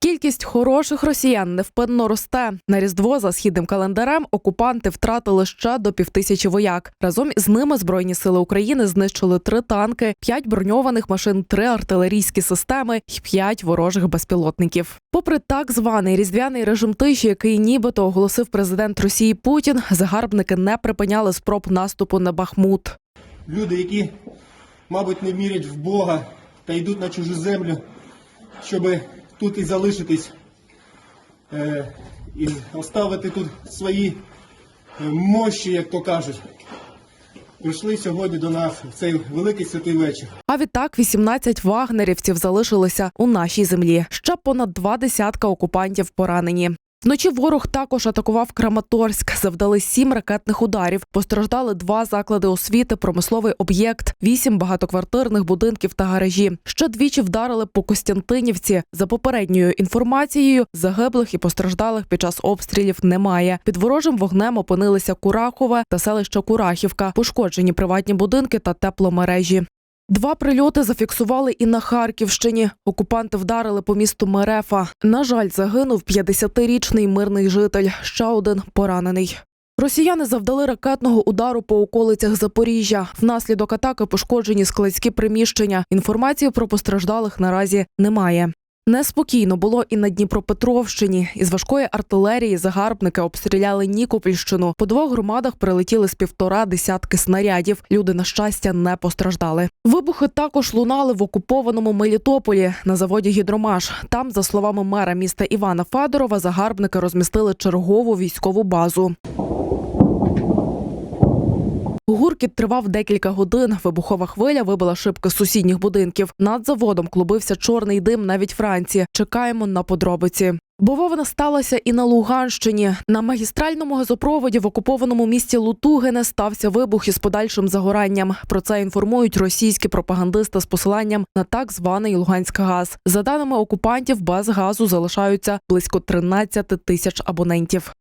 Кількість хороших росіян невпинно росте. На різдво за східним календарем окупанти втратили ще до півтисячі вояк. Разом із ними збройні сили України знищили три танки, п'ять броньованих машин, три артилерійські системи і п'ять ворожих безпілотників. Попри так званий різдвяний режим тиші, який нібито оголосив президент Росії Путін, загарбники не припиняли спроб наступу на Бахмут. люди, які, мабуть, не вірять в Бога та йдуть на чужу землю, щоб тут і залишитись, е, і оставити тут свої е, мощі, як то кажуть. Прийшли сьогодні до нас в цей великий святий вечір. А відтак 18 вагнерівців залишилися у нашій землі. Ще понад два десятка окупантів поранені. Вночі ворог також атакував Краматорськ. Завдали сім ракетних ударів. Постраждали два заклади освіти, промисловий об'єкт, вісім багатоквартирних будинків та гаражі. Ще двічі вдарили по Костянтинівці. За попередньою інформацією, загиблих і постраждалих під час обстрілів немає. Під ворожим вогнем опинилися Курахове та селище Курахівка, пошкоджені приватні будинки та тепломережі. Два прильоти зафіксували і на Харківщині. Окупанти вдарили по місту Мерефа. На жаль, загинув 50-річний мирний житель. Ще один поранений. Росіяни завдали ракетного удару по околицях Запоріжжя. Внаслідок атаки пошкоджені складські приміщення. Інформації про постраждалих наразі немає. Неспокійно було і на Дніпропетровщині. Із важкої артилерії загарбники обстріляли Нікопольщину. По двох громадах прилетіли з півтора десятки снарядів. Люди, на щастя, не постраждали. Вибухи також лунали в окупованому Мелітополі на заводі Гідромаш. Там, за словами мера міста Івана Федорова, загарбники розмістили чергову військову базу. Гуркіт тривав декілька годин. Вибухова хвиля вибила шибки сусідніх будинків. Над заводом клубився чорний дим навіть вранці. Чекаємо на подробиці. Бововна сталася і на Луганщині. На магістральному газопроводі в окупованому місті Лутугине стався вибух із подальшим загоранням. Про це інформують російські пропагандисти з посиланням на так званий Луганськгаз. За даними окупантів, без газу залишаються близько 13 тисяч абонентів.